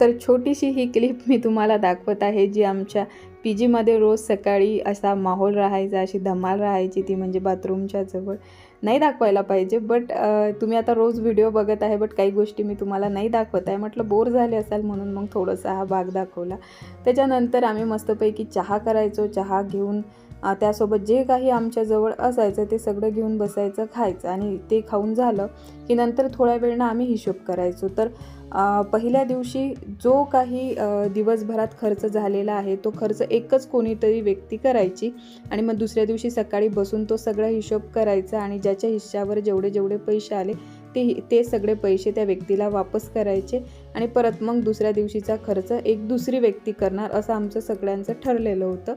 तर छोटीशी ही क्लिप मी तुम्हाला दाखवत आहे जी आमच्या पी जीमध्ये रोज सकाळी असा माहोल राहायचा अशी धमाल राहायची ती म्हणजे बाथरूमच्या जवळ. नाही दाखवायला पाहिजे बट तुम्ही आता रोज व्हिडिओ बघत आहे बट काही गोष्टी मी तुम्हाला नाही दाखवत आहे. म्हटलं बोर झाले असाल म्हणून मग थोडंसा हा भाग दाखवला. त्याच्यानंतर आम्ही मस्तपैकी चहा करायचो चहा घेऊन त्यासोबत जे काही आमच्याजवळ असायचं ते सगळं घेऊन बसायचं खायचं आणि ते खाऊन झालं की नंतर थोड्या वेळनं आम्ही हिशोब करायचो. तर पहिल्या दिवशी जो काही दिवसभरात खर्च झालेला आहे तो खर्च एकच कोणीतरी व्यक्ती करायची आणि मग दुसऱ्या दिवशी सकाळी बसून तो सगळा हिशोब करायचा आणि ज्याच्या हिश्श्यावर जेवढे जेवढे पैसे आले ते ते सगळे पैसे त्या व्यक्तीला वापस करायचे आणि परत मग दुसऱ्या दिवशीचा खर्च एक दुसरी व्यक्ती करणार असं आमचं सगळ्यांचं ठरलेलं होतं.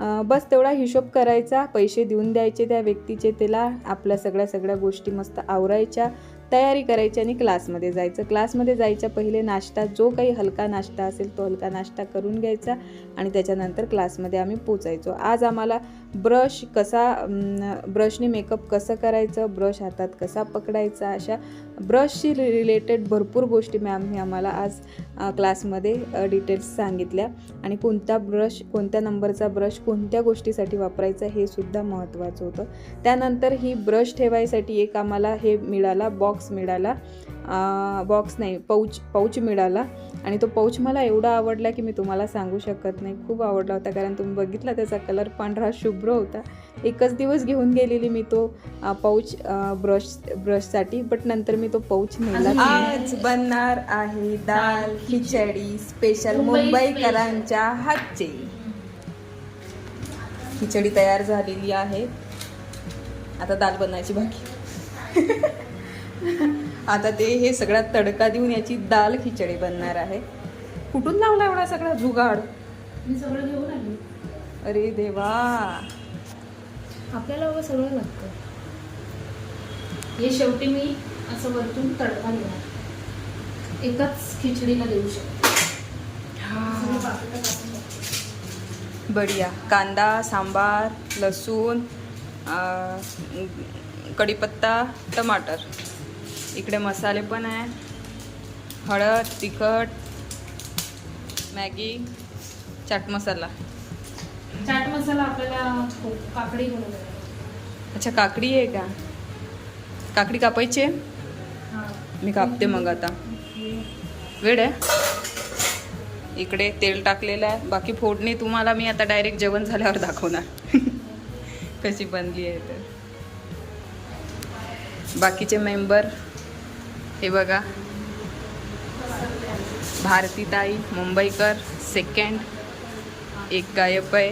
बस तेवढा हिशोब करायचा पैसे देऊन द्यायचे त्या व्यक्तीचे त्याला आपल्या सगळ्या सगळ्या गोष्टी मस्त आवरायच्या तयारी करायची आणि क्लासमध्ये जायचं. क्लासमध्ये जायच्या पहिले नाश्ता जो काही हलका नाश्ता असेल तो हलका नाश्ता करून घ्यायचा आणि त्याच्यानंतर क्लासमध्ये आम्ही पोचायचो. आज आम्हाला ब्रश कसा ब्रशने मेकअप कसं करायचं ब्रश हातात कसा पकडायचा अशा ब्रशशी रिलेटेड भरपूर गोष्टी मॅमने आम्हाला आज क्लासमध्ये डिटेल्स सांगितल्या. आणि कोणता ब्रश कोणत्या नंबरचा ब्रश कोणत्या गोष्टीसाठी वापरायचा हे सुद्धा महत्त्वाचं होतं. त्यानंतर ही ब्रश ठेवायसाठी एक आम्हाला हे मिळाला बॉक्स मिळाला. बॉक्स नाही पाऊच पाऊच मिळाला. आणि तो पाऊच मला एवढा आवडला की मी तुम्हाला सांगू शकत नाही. खूप आवडला होता कारण तुम्ही बघितला त्याचा कलर पांढरा शुभ शुभ्र होता. एकच दिवस घेऊन गेलेली मी तो पाऊच ब्रश ब्रशसाठी बट नंतर मी तो पाऊच नेला. आज बनणार आहे दाल खिचडी. स्पेशल मुंबईकरांच्या हातची. खिचडी तयार झालेली आहे. आता दाल बनायची बाकी. आता ते हे सगळा तडका देऊन याची दाल खिचडी बनणार आहे. कुठून लावला एवढा सगळा जुगाड? मी सगळं घेऊन आली. अरे देवा. आपल्याला बाबा सगळं लागतं. हे शेवटी मी असं वरतून तडका देणार. एकाच खिचडीला देऊ शकते. बढिया. कांदा सांबार लसूण कढीपत्ता टमाटर. इकडे मसाले पण आहे. हळद तिखट मॅगी चाट मसाला. चाट मसाला आपल्याला हो, काकडी बनवून. अच्छा काकडी आहे का? काकडी कापायची आहे. मी कापते मग आता. वेळ आहे? इकडे तेल टाकलेलं आहे. बाकी फोडणी तुम्हाला मी आता डायरेक्ट जेवण झाल्यावर दाखवणार. कशी बनली आहे तर. बाकीचे मेंबर हे बघा. भारतीताई मुंबईकर सेकंड एक गायब आहे.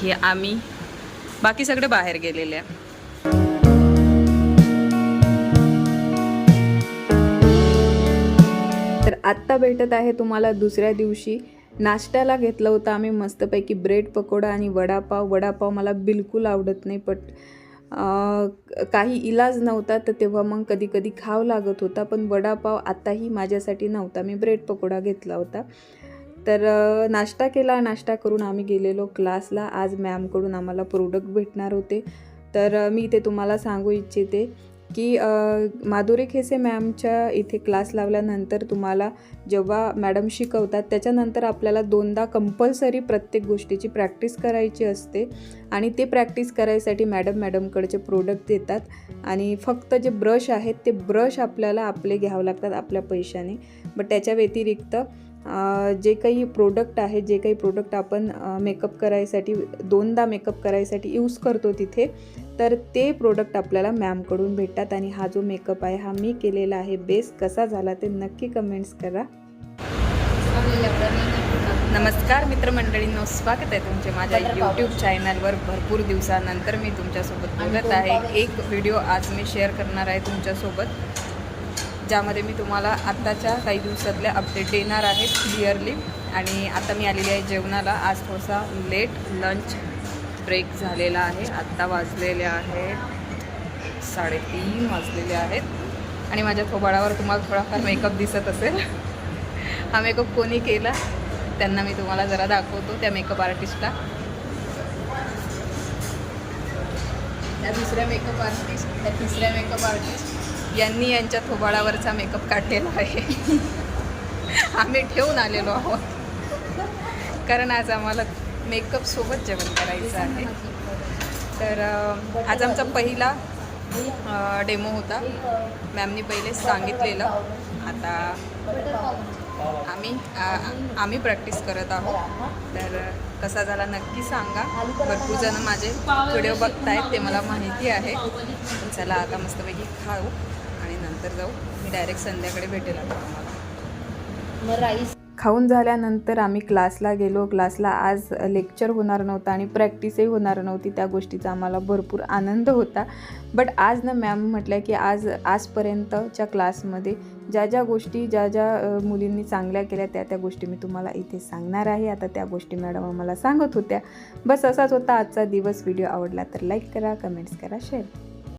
हे आम्ही. बाकी सगळे बाहेर गेलेले आहे. तर आत्ता भेटत आहे तुम्हाला दुसऱ्या दिवशी. नाश्त्याला घेतलं होतं आम्ही मस्तपैकी ब्रेड पकोडा आणि वडापाव. वडापाव मला बिलकुल आवडत नाही बट काही इलाज नव्हता तर तेव्हा मग कधी कधी खाव लागत होता पण वडापाव आत्ताही माझ्यासाठी नव्हता. मी ब्रेड पकोडा घेतला होता. तर नाश्ता केला नाश्ता करून आम्ही गेलेलो क्लासला. आज मॅमकडून आम्हाला प्रोडक्ट भेटणार होते. तर मी इथे तुम्हाला सांगू इच्छिते की माधुरी खेसे मॅमच्या इथे क्लास लावल्यानंतर तुम्हाला जेव्हा मॅडम शिकवतात त्याच्यानंतर आपल्याला दोनदा कंपल्सरी प्रत्येक गोष्टीची प्रॅक्टिस करायची असते. आणि ते प्रॅक्टिस करायसाठी मॅडम मॅडमकडचे प्रोडक्ट देतात. आणि फक्त जे ब्रश आहेत ते ब्रश आपल्याला आपले घ्यावं लागतात आपल्या पैशाने. बट त्याच्या व्यतिरिक्त जे काही प्रोडक्ट आहे जे काही प्रोडक्ट आपण मेकअप करायसाठी दोनदा मेकअप करायसाठी यूज करतो तिथे तर ते प्रोडक्ट आपल्याला मॅमकडून भेटतात आणि हा जो मेकअप आहे हा मी केलेला आहे. बेस कसा झाला ते नक्की कमेंट्स करा. नमस्कार मित्रमंडळींनो स्वागत आहे तुमचे माझ्या यूट्यूब चॅनलवर भरपूर दिवसानंतर मी तुमच्यासोबत बोलत आहे. एक व्हिडिओ आज मी शेअर करणार आहे तुमच्यासोबत. ज्यामध्ये मी तुम्हाला आत्ताच्या काही दिवसातल्या अपडेट देणार आहे क्लिअरली आणि आता मी आलेली आहे जेवणाला. आज थोडासा लेट लंच ब्रेक झालेला आहे. आत्ता वाजलेले आहेत साडेतीन वाजलेले आहेत. आणि माझ्या थोबाडावर तुम्हाला थोडाफार मेकअप दिसत असेल. हा मेकअप कोणी केला? त्यांना मी तुम्हाला जरा दाखवतो त्या मेकअप आर्टिस्टला त्या दुसऱ्या मेकअप आर्टिस्ट ह्या तिसऱ्या मेकअप आर्टिस्ट यांनी यांच्या थोबाळावरचा मेकअप काढलेला आहे. आम्ही ठेवून आलेलो आहोत. कारण आज आम्हाला मेकअप सोबत जेवण करायचं आहे. तर आज आमचा पहिला डेमो होता. मॅमनी पहिले सांगितलेलं. आता आम्ही आम्ही प्रॅक्टिस करत आहोत. तर कसा झाला नक्की सांगा. भरपूर जण माझे व्हिडिओ बघतायत ते मला माहिती आहे. चला आता मस्तपैकी खाऊ. आणि नंतर जाऊ. मी डायरेक्ट संध्याकडे भेटेल आता तुम्हाला. मग राईस. खाऊन झाल्यानंतर आम्ही क्लासला गेलो. क्लासला आज लेक्चर होणार नव्हतं आणि प्रॅक्टिसही होणार नव्हती. त्या गोष्टीचा आम्हाला भरपूर आनंद होता. बट आज ना मॅम म्हटल्या की आज आजपर्यंतच्या क्लासमध्ये ज्या ज्या गोष्टी ज्या ज्या मुलींनी चांगल्या केल्या त्या त्या गोष्टी मी तुम्हाला इथे सांगणार आहे. आता त्या गोष्टी मॅडम आम्हाला सांगत होत्या. बस असाच होता आजचा दिवस. व्हिडिओ आवडला तर लाईक करा कमेंट्स करा शेअर